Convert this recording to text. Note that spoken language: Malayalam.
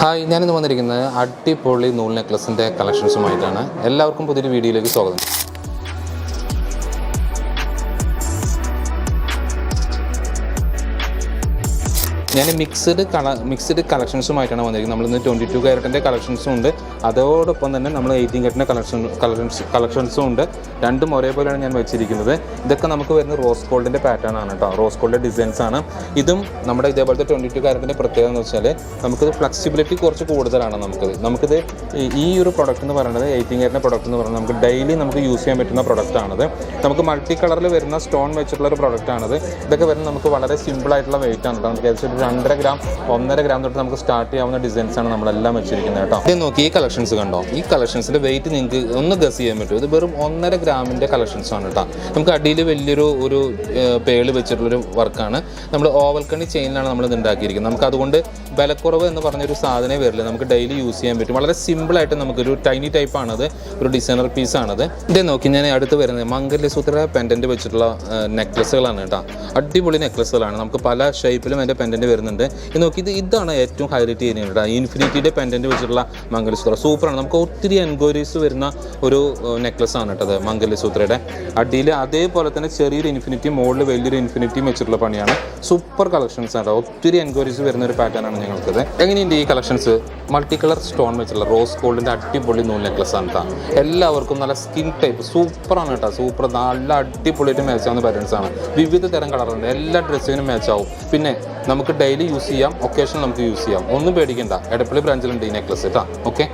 ഹായ് ഞാനിന്ന് വന്നിരിക്കുന്നത് അടിപൊളി നൂൽ നെക്ലസിന്റെ കളക്ഷൻസുമായിട്ടാണ്. എല്ലാവർക്കും പുതിയൊരു വീഡിയോയിലേക്ക് സ്വാഗതം. ഞാൻ മിക്സ്ഡ് കള മിക്സ്ഡ് കളക്ഷൻസുമായിട്ടാണ് വന്നിരിക്കുന്നത്. നമ്മളിന്ന് ട്വന്റി ടു കാരറ്റിന്റെ കളക്ഷൻസും ഉണ്ട്. അതോടൊപ്പം തന്നെ നമ്മൾ എയ്റ്റീൻ കാരറ്റിന്റെ കളക്ഷൻ കളക്ഷൻസ് കളക്ഷൻസും ഉണ്ട്. രണ്ടും ഒരേപോലെയാണ് ഞാൻ വെച്ചിരിക്കുന്നത്. ഇതൊക്കെ നമുക്ക് വരുന്ന റോസ് ഗോൾഡിന്റെ പാറ്റേൺ ആണ് കേട്ടോ റോസ് ഗോൾഡിന്റെ ഡിസൈൻസ് ആണ്. ഇതും നമ്മുടെ ഇതേപോലത്തെ ട്വന്റി ടു കാരറ്റിന്റെ പ്രത്യേകത എന്ന് വെച്ചാൽ നമുക്കിത് ഫ്ലെക്സിബിലിറ്റി കുറച്ച് കൂടുതലാണ് നമുക്കിത്. നമുക്കിത് ഈ- ഒരു പ്രൊഡക്റ്റ് എന്ന് പറയുന്നത് എയ്റ്റീൻ കാരറ്റിന്റെ പ്രൊഡക്റ്റ് എന്ന് പറയുന്നത് നമുക്ക് ഡെയിലി നമുക്ക് യൂസ് ചെയ്യാൻ പറ്റുന്ന പ്രൊഡക്റ്റ് ആണ് നമുക്ക് മൾട്ടി കളറിൽ വരുന്ന സ്റ്റോൺ വെച്ചിട്ടുള്ള ഒരു പ്രൊഡക്റ്റ് ആണത്. ഇതൊക്കെ വരുന്നത് നമുക്ക് വളരെ സിമ്പിൾ ആയിട്ടുള്ള വെയിറ്റ് ആണ് നമുക്ക് ഏകദേശം രണ്ടര ഗ്രാം ഒന്നര ഗ്രാം തൊട്ട് നമുക്ക് സ്റ്റാർട്ട് ചെയ്യാവുന്ന ഡിസൈൻസ് ആണ് നമ്മളെല്ലാം വെച്ചിരിക്കുന്നത് കേട്ടോ. ഇത് നോക്കി ഈ കളക്ഷൻസ് കണ്ടോ? ഈ കളക്ഷൻസിന്റെ വെയിറ്റ് നിങ്ങൾക്ക് ഒന്ന് ഗസ് ചെയ്യാൻ പറ്റും ഇത് വെറും ഒന്നര ഗ്രാമിന്റെ കളക്ഷൻസ് ആണ് കേട്ടോ. നമുക്ക് അടിയിൽ വലിയൊരു ഒരു പേൾ വെച്ചിട്ടുള്ളൊരു വർക്കാണ്. നമ്മൾ ഓവൽക്കണി ചെയിനിലാണ് നമ്മൾ ഇത് ഉണ്ടാക്കിയിരിക്കുന്നത്. നമുക്ക് അതുകൊണ്ട് വിലക്കുറവ് എന്ന് പറഞ്ഞൊരു സാധനമേ വരില്ല. നമുക്ക് ഡെയിലി യൂസ് ചെയ്യാൻ പറ്റും. വളരെ സിമ്പിൾ ആയിട്ട് നമുക്കൊരു ടൈനി ടൈപ്പ് ആണത്. ഒരു ഡിസൈനർ പീസ് ആണത്. ഇത് നോക്കി ഞാൻ അടുത്ത് വരുന്നത്. മംഗല്യസൂത്ര പെൻഡന്റ് വെച്ചിട്ടുള്ള നെക്ലസുകളാണ് കേട്ടോ. അടിപൊളി നെക്ലസുകളാണ് നമുക്ക് പല ഷേപ്പിലും അതിന്റെ പെൻഡന്റ് വരുന്നുണ്ട്. ഇത് നോക്കി ഇത് ഇതാണ് ഏറ്റവും ഹൈലൈറ്റ് ചെയ്യുന്നത് ഇൻഫിനിറ്റി ഇൻഫിനിറ്റിയുടെ പെൻഡന്റ് വെച്ചിട്ടുള്ള മംഗലസൂത്ര. സൂപ്പറാണ്. നമുക്ക് ഒത്തിരി എൻക്വയറീസ് വരുന്ന ഒരു നെക്ലസ് ആണ് കേട്ടത് മംഗലസൂത്രയുടെ. അടിയിൽ അതേപോലെ തന്നെ ചെറിയൊരു ഇൻഫിനിറ്റി മുകളിൽ വലിയൊരു ഇൻഫിനിറ്റിയും വെച്ചിട്ടുള്ള പണിയാണ്. സൂപ്പർ കളക്ഷൻസ് ആണ് ഒത്തിരി എൻക്വയറീസ് വരുന്ന ഒരു പാറ്റേൺ ആണ് ഞങ്ങൾക്കത്. എങ്ങനെയുണ്ട് ഈ കളക്ഷൻസ് മൾട്ടി കളർ സ്റ്റോൺ വെച്ചുള്ള റോസ് ഗോൾഡിന്റെ അടിപൊളി നൂൽ നെക്ലസ് ആണ് കേട്ടോ. എല്ലാവർക്കും നല്ല സ്കിൻ ടൈപ്പ് സൂപ്പറാണ് കേട്ടോ. സൂപ്പർ നല്ല അടിപൊളിയായിട്ട് മാച്ച് ആവുന്ന പാറ്റേൺസ് ആണ്. വിവിധ തരം കളറുണ്ട് എല്ലാ ഡ്രസ്സിനും മാച്ച് ആവും. പിന്നെ നമുക്ക് ഡെയിലി യൂസ് ചെയ്യാം. ഒക്കേഷൻ നമുക്ക് യൂസ് ചെയ്യാം. ഒന്നും പേടിക്കണ്ട. എടപ്പള്ളി ബ്രാഞ്ചിലുണ്ട് ഈ നെക്ലസ് കേട്ടോ ഓക്കെ